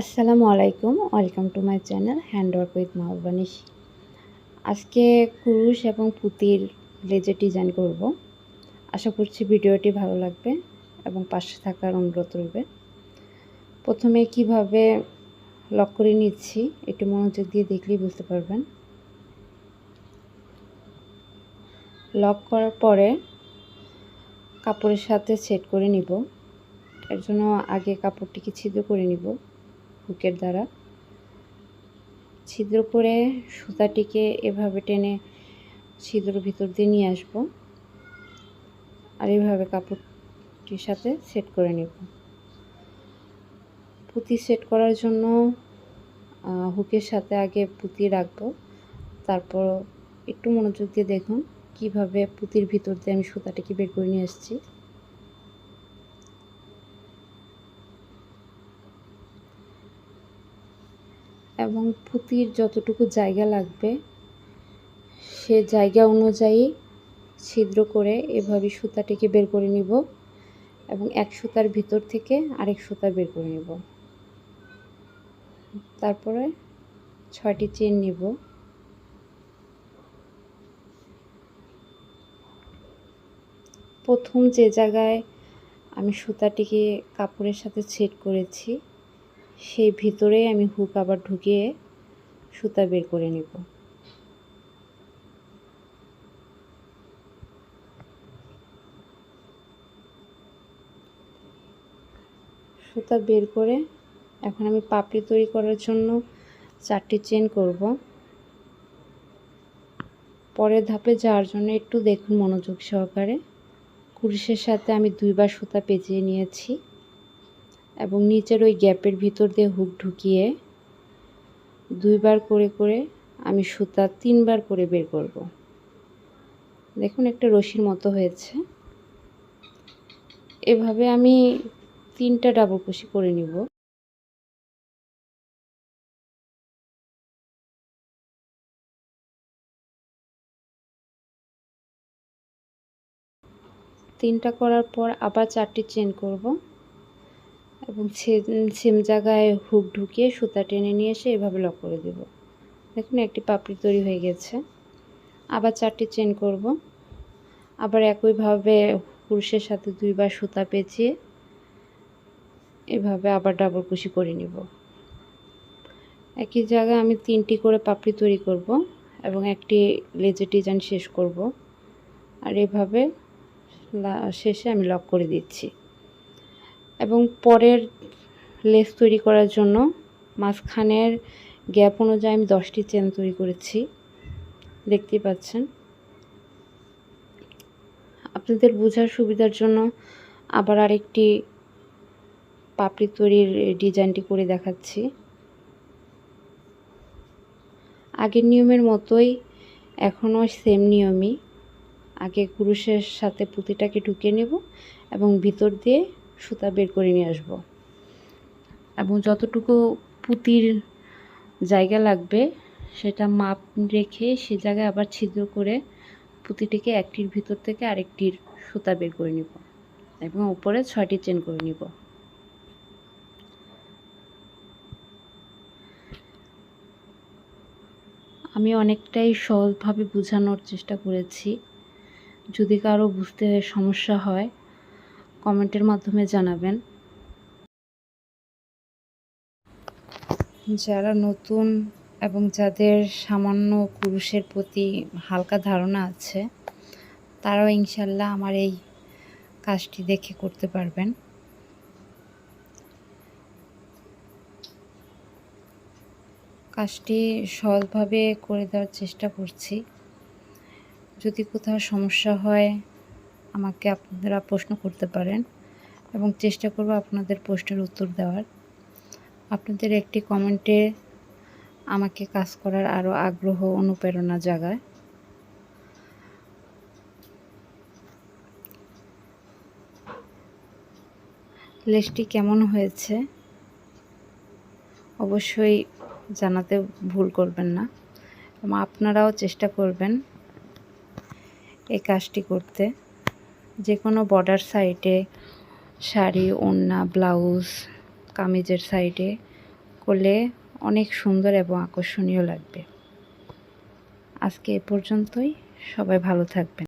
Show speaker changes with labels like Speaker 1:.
Speaker 1: আসসালামু আলাইকুম, welcome to my channel hand work with Mahbanish আজকে কুরুশ এবং পুতির লেজের ডিজাইন করব। আশা করছি ভিডিওটি ভালো লাগবে এবং পাশে থাকার অনুরোধ রইবে। প্রথমে কীভাবে লক করে নিচ্ছি, একটু মনোযোগ দিয়ে দেখলেই বুঝতে পারবেন। লক করার পরে কাপড়ের সাথে সেট করে নিব। এর জন্য আগে কাপড়টিকে ছিদ্র করে নিব। হুকের দ্বারা। ছিদ্র করে সুতাটিকে এভাবে টেনে ছিদ্র ভিতর দিয়ে নিয়ে আসব আর এইভাবে কাপড়টির সাথে সেট করে নেব। পুঁতি সেট করার জন্য হুকের সাথে আগে পুঁতি রাখব। তারপর একটু মনোযোগ দিয়ে দেখুন কীভাবে পুঁতির ভিতর দিয়ে আমি সুতাটিকে বের করে নিয়ে আসছি। এবং পুঁতির যতটুকু জায়গা লাগবে, সে জায়গা অনুযায়ী ছিদ্র করে এভাবে সুতাটিকে বের করে নিব এবং এক সুতার ভিতর থেকে আরেক সুতা বের করে নিব। তারপরে ছয়টি চেন নিব। প্রথম যে জায়গায় আমি সুতাটিকে কাপড়ের সাথে সেট করেছি সেই ভিতরে আমি হুক আবার ঢুকিয়ে সুতা বের করে নেব। সুতা বের করে এখন আমি পাপড়ি তৈরি করার জন্য চারটি চেন করব। পরের ধাপে যাওয়ার জন্য একটু দেখুন মনোযোগ সহকারে। কুরুশের সাথে আমি দুইবার সুতা পেঁচিয়ে নিয়েছি। এবং নিচের ওই গ্যাপের ভিতর দিয়ে হুক ঢুকিয়ে দুইবার করে করে আমি সুতা তিনবার করে বের করব। দেখুন, একটা রশির মতো হয়েছে। এভাবে আমি তিনটা ডাবল কুশি করে নিব। তিনটা করার পর আবার চারটি চেন করব। এবং সেম জায়গায় হুক ঢুকিয়ে সুতা টেনে নিয়ে এসে এভাবে লক করে দেব। দেখুন, একটি পাপড়ি তৈরি হয়ে গেছে। আবার চারটি চেন করব। আবার একইভাবে পুরুষের সাথে দুইবার সুতা পেঁচিয়ে এভাবে আবার ডাবল কুশি করে নিব। একই জায়গায় আমি তিনটি করে পাপড়ি তৈরি করব এবং একটি লেজের ডিজাইন শেষ করব। আর এভাবে শেষে আমি লক করে দিচ্ছি। এবং পরের লেস তৈরি করার জন্য মাঝখানের গ্যাপ অনুযায়ী আমি দশটি চেন তৈরি করেছি। দেখতেই পাচ্ছেন। আপনাদের বোঝার সুবিধার জন্য আবার আরেকটি পাপড়ি তৈরির ডিজাইনটি করে দেখাচ্ছি। আগের নিয়মের মতোই এখনও সেম নিয়মই। আগে কুরুশের সাথে পুঁতিটাকে ঢুকিয়ে নেব এবং ভিতর দিয়ে সুতা বের করে নিয়ে আসব। এবং যতটুকু পুঁতির জায়গা লাগবে, সেটা মাপ রেখে সে জায়গায় আবার ছিদ্র করে পুঁতিটিকে একটির ভিতর থেকে আরেকটির সুতা বের করে নিব এবং উপরে ছয়টি চেন করে নিব। আমি অনেকটাই সহজভাবে বোঝানোর চেষ্টা করেছি। যদি কারও বুঝতে সমস্যা হয় কমেন্টের মাধ্যমে জানাবেন। যারা নতুন এবং যাদের সামান্য পুরুষের প্রতি হালকা ধারণা আছে, তারাও ইনশাল্লাহ আমার এই কাজটি দেখে করতে পারবেন। কাজটি সহজভাবে করে দেওয়ার চেষ্টা করছি। যদি কোথাও সমস্যা হয় আমাকে আপনারা প্রশ্ন করতে পারেন এবং চেষ্টা করব আপনাদের প্রশ্নের উত্তর দেওয়ার। আপনাদের একটি কমেন্টে আমাকে কাজ করার আরও আগ্রহ, অনুপ্রেরণা জাগায়। লেসটি কেমন হয়েছে? অবশ্যই জানাতে ভুল করবেন না। এবং আপনারাও চেষ্টা করবেন এই কাজটি করতে। যে কোনো বর্ডার সাইডে শাড়ি, ওড়না ব্লাউজ কামিজের সাইডে করলে অনেক সুন্দর এবং আকর্ষণীয় লাগবে। আজকে এ পর্যন্তই। সবাই ভালো থাকবেন।